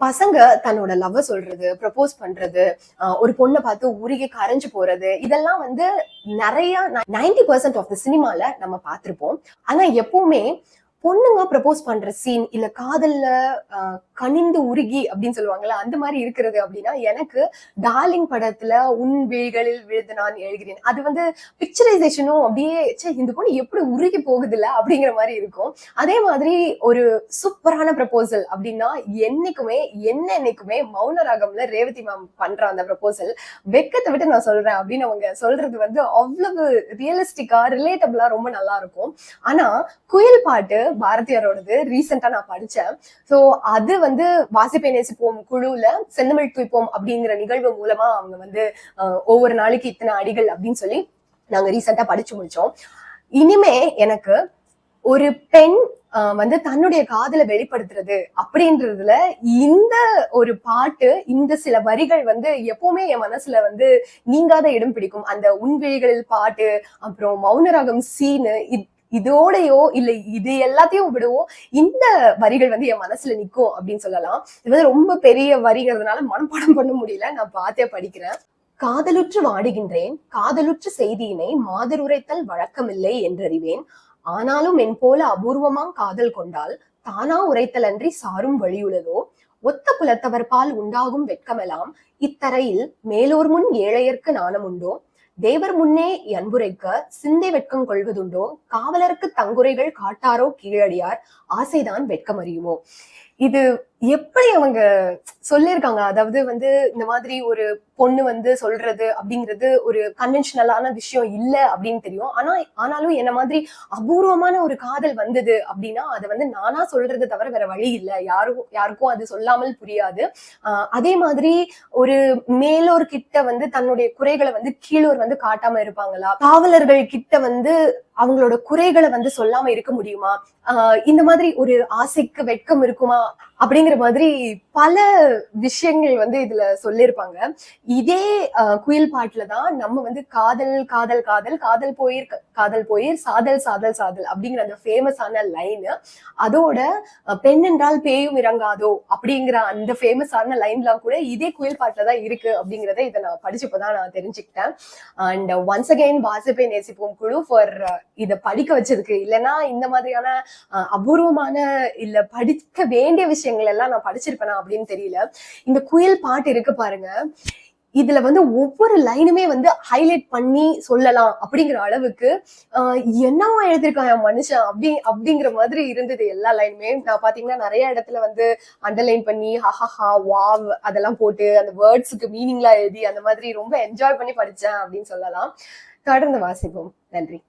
பசங்க தன்னோட லவ் சொல்றது ப்ரப்போஸ் பண்றது ஒரு பொண்ணை பார்த்து உருகி கரைஞ்சு போறது இதெல்லாம் வந்து நிறைய நைன்டி பர்சன்ட் ஆஃப் த சினிமால நம்ம பார்த்திருப்போம். ஆனா எப்பவுமே பொண்ணுங்க ப்ரப்போஸ் பண்ற சீன் இல்ல காதல்ல கனிந்து உருகி அப்படின்னு சொல்லுவாங்கல்ல அந்த மாதிரி இருக்கிறது அப்படின்னா எனக்கு டார்லிங் படத்துல உன் விழிகளில் விழுது நான் எழுகிறேன். அது வந்து பிக்சரைசேஷனும் அப்படியே சே இந்த பொண்ணு எப்படி உருகி போகுதுல்ல அப்படிங்கிற மாதிரி இருக்கும். அதே மாதிரி ஒரு சூப்பரான ப்ரப்போசல் அப்படின்னா என்னைக்குமே என்ன என்னைக்குமே மௌன ராகம்ல ரேவதி மேம் பண்ற அந்த ப்ரப்போசல் வெக்கத்தை விட்டு நான் சொல்றேன் அப்படின்னு அவங்க சொல்றது வந்து அவ்வளவு ரியலிஸ்டிக்கா ரிலேட்டபிளா ரொம்ப நல்லா இருக்கும். ஆனா குயில் பாட்டு பாரதியாரோடது ரீசெண்டா நான் படிச்சேன். சோ அது வந்து வாசிப்பை நேசிப்போம் குழுல செந்தமிழ் துய்ப்போம் அப்படிங்கிற நிகழ்வு மூலமா அவங்க வந்து ஒவ்வொரு நாளைக்கு இத்தனை அடிகள் அப்படின்னு சொல்லி நாங்க ரீசெண்டா படிச்சு முடிச்சோம். இனிமே எனக்கு ஒரு பெண் ஆஹ் வந்து தன்னுடைய காதல வெளிப்படுத்துறது அப்படின்றதுல இந்த ஒரு பாட்டு இந்த சில வரிகள் வந்து எப்பவுமே என் மனசுல வந்து நீங்காத இடம் பிடிக்கும். அந்த உன்விழிகளில் பாட்டு அப்புறம் மௌனராகம் சீனு இதோடையோ இல்ல இது எல்லாத்தையும் விடவும். இந்த வரிகள் வந்து என் மனசுல நிக்கும் அப்படின்னு சொல்லலாம். இது வந்து ரொம்ப பெரிய வரிங்கிறதுனால மனப்பாடம் பண்ண முடியல. நான் பார்த்தே படிக்கிறேன். காதலுற்று வாடுகின்றேன். காதலுற்று செய்தியினை மாதருரைத்தல் வழக்கமில்லை என்றறிவேன். ஆனாலும் என் போல அபூர்வமாம் காதல் கொண்டால் தானா உரைத்தல் அன்றி சாரும் வழியுள்ளதோ ஒத்த குலத்தவர் பால் உண்டாகும் வெட்கமெல்லாம் இத்தரையில் மேலோர் முன் ஏழையர்க்கு நாணம் உண்டோ தேவர் முன்னே அன்புரைக்க சிந்தை வெட்கம் கொள்வதுண்டோ? காவலருக்கு தங்குரைகள் காட்டாரோ? கீழடியார் ஆசைதான் வெட்கம் அறியுமோ இது எப்படி அவங்க சொல்லியிருக்காங்க? அதாவது வந்து இந்த மாதிரி ஒரு பொண்ணு வந்து சொல்றது அப்படிங்கிறது ஒரு கன்வென்ஷனலான விஷயம் இல்ல அப்படின்னு தெரியும். ஆனா ஆனாலும் என்ன மாதிரி அபூர்வமான ஒரு காதல் வந்தது அப்படின்னா அதை வந்து நானா சொல்றது தவிர வேற வழி இல்ல. யாரும் யாருக்கும் அது சொல்லாமல் புரியாது. ஆஹ் அதே மாதிரி ஒரு மேலோர் கிட்ட வந்து தன்னுடைய குறைகளை வந்து கீழோர் வந்து காட்டாம இருப்பாங்களா? காவலர்கள் கிட்ட வந்து அவங்களோட குறைகளை வந்து சொல்லாம இருக்க முடியுமா? ஆஹ் இந்த மாதிரி ஒரு ஆசைக்கு வெட்கம் இருக்குமா? அப்படிங்கிற மாதிரி பல விஷயங்கள் வந்து இதுல சொல்லியிருப்பாங்க. இதே ஆஹ் குயில் பாட்டுல தான் நம்ம வந்து காதல் காதல் காதல் காதல் போயிருக்க. காதல் போயிர் சாதல் சாதல் சாதல் அப்படிங்கிற அந்த ஃபேமஸான லைன் அதோட பெண் என்றால் பேயும் இறங்காதோ அப்படிங்கிற அந்த ஃபேமஸான லைன்லாம் கூட இதே குயில் பாட்டில் தான் இருக்கு அப்படிங்கறத இதை நான் படிச்சப்பதான் நான் தெரிஞ்சுக்கிட்டேன். அண்ட் ஒன்ஸ் அகைன் வாசிப்பை நேசிப்போம் குழு ஃபார் இதை படிக்க வச்சதுக்கு. இல்லைன்னா இந்த மாதிரியான அஹ், அபூர்வமான இல்ல படிக்க வேண்டிய விஷயங்கள் எல்லாம் நான் படிச்சிருப்பேனா அப்படின்னு தெரியல. இந்த குயில் பாட்டு இருக்கு பாருங்க. இதுல வந்து ஒவ்வொரு லைனுமே வந்து ஹைலைட் பண்ணி சொல்லலாம் அப்படிங்கிற அளவுக்கு ஆஹ் என்னவா எழுதியிருக்கான் என் மனுஷன் அப்படி அப்படிங்கிற மாதிரி இருந்தது எல்லா லைனுமே நான் பாத்தீங்கன்னா நிறைய இடத்துல வந்து அண்டர்லைன் பண்ணி ஹஹஹா வாவ் அதெல்லாம் போட்டு அந்த வேர்ட்ஸுக்கு மீனிங்லாம் எழுதி அந்த மாதிரி ரொம்ப என்ஜாய் பண்ணி படிச்சேன் அப்படின்னு சொல்லலாம். தொடர்ந்து வாசிப்போம். நன்றி.